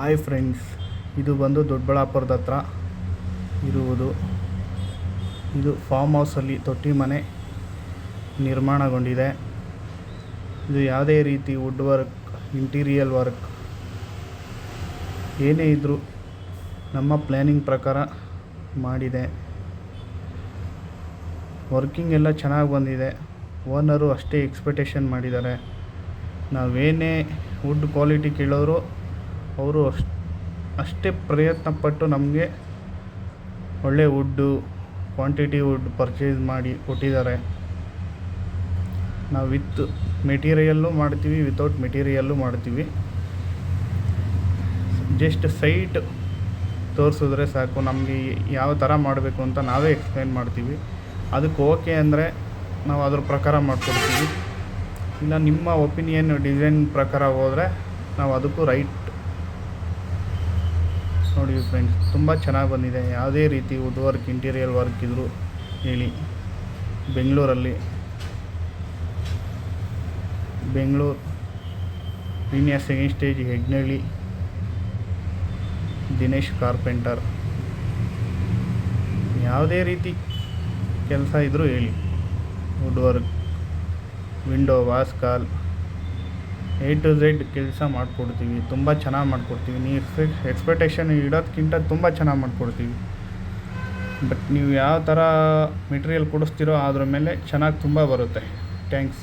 Hi friends ಇದು ಬಂದು ದೊಡ್ಡಬಳ್ಳಾಪುರದ ಹತ್ರ ಇರುವುದು. ಇದು ಫಾರ್ಮ್ ಹೌಸಲ್ಲಿ ತೊಟ್ಟಿ ಮನೆ ನಿರ್ಮಾಣಗೊಂಡಿದೆ. ಇದು ಯಾವುದೇ ರೀತಿ ವುಡ್ ವರ್ಕ್ ಇಂಟೀರಿಯಲ್ ವರ್ಕ್ ಏನೇ ಇದ್ದರೂ ನಮ್ಮ ಪ್ಲ್ಯಾನಿಂಗ್ ಪ್ರಕಾರ ಮಾಡಿದೆ. ವರ್ಕಿಂಗ್ ಎಲ್ಲ ಚೆನ್ನಾಗಿ ಬಂದಿದೆ. ಓನರು ಅಷ್ಟೇ ಎಕ್ಸ್ಪೆಕ್ಟೇಷನ್ ಮಾಡಿದ್ದಾರೆ. ನಾವೇನೇ ವುಡ್ ಕ್ವಾಲಿಟಿ ಕೇಳೋರು ಅವರು ಅಷ್ಟು, ಅಷ್ಟೇ ಪ್ರಯತ್ನಪಟ್ಟು ನಮಗೆ ಒಳ್ಳೆ ವುಡ್ಡು, ಕ್ವಾಂಟಿಟಿ ವುಡ್ ಪರ್ಚೇಸ್ ಮಾಡಿ ಕೊಟ್ಟಿದ್ದಾರೆ. ನಾವು ವಿತ್ ಮೆಟೀರಿಯಲ್ಲು ಮಾಡ್ತೀವಿ, ವಿತೌಟ್ ಮೆಟೀರಿಯಲ್ಲು ಮಾಡ್ತೀವಿ. ಜಸ್ಟ್ ಸೈಟ್ ತೋರಿಸಿದ್ರೆ ಸಾಕು, ನಮಗೆ ಯಾವ ಥರ ಮಾಡಬೇಕು ಅಂತ ನಾವೇ ಎಕ್ಸ್ಪ್ಲೈನ್ ಮಾಡ್ತೀವಿ. ಅದಕ್ಕೆ ಓಕೆ ಅಂದರೆ ನಾವು ಅದ್ರ ಪ್ರಕಾರ ಮಾಡಿಕೊಡ್ತೀವಿ. ಇಲ್ಲ, ನಿಮ್ಮ ಒಪಿನಿಯನ್ ಡಿಸೈನ್ ಪ್ರಕಾರ ಹೋದರೆ ನಾವು ಅದಕ್ಕೂ ರೈಟ್ ನೋಡಿ ಫ್ರೆಂಡ್ಸ್, ತುಂಬ ಚೆನ್ನಾಗಿ ಬಂದಿದೆ. ಯಾವುದೇ ರೀತಿ ವುಡ್ ವರ್ಕ್ ಇಂಟೀರಿಯರ್ ವರ್ಕ್ ಇದ್ದರೂ ಹೇಳಿ. ಬೆಂಗಳೂರಲ್ಲಿ. Bengaluru Vinyas second stage Hegnalli, Dinesh carpenter. ಯಾವುದೇ ರೀತಿ ಕೆಲಸ ಇದ್ದರೂ ಹೇಳಿ. ವುಡ್ ವರ್ಕ್ ವಿಂಡೋ ವಾಸ್ಕಾಲ್ ಎ ಟು ಝೆಡ್ ಕೆಲಸ ಮಾಡಿಕೊಡ್ತೀವಿ, ತುಂಬ ಚೆನ್ನಾಗಿ ಮಾಡಿಕೊಡ್ತೀವಿ. ನೀವು ಎಕ್ಸ್ಪೆಕ್ಟ್ ಎಕ್ಸ್ಪೆಕ್ಟೇಷನ್ ಇಡೋದಕ್ಕಿಂತ ತುಂಬ ಚೆನ್ನಾಗಿ ಮಾಡಿಕೊಡ್ತೀವಿ. ಬಟ್ ನೀವು ಯಾವ ಥರ ಮೆಟೀರಿಯಲ್ ಕೊಡಿಸ್ತೀರೋ ಅದ್ರ ಮೇಲೆ ಚೆನ್ನಾಗಿ ತುಂಬ ಬರುತ್ತೆ. ಥ್ಯಾಂಕ್ಸ್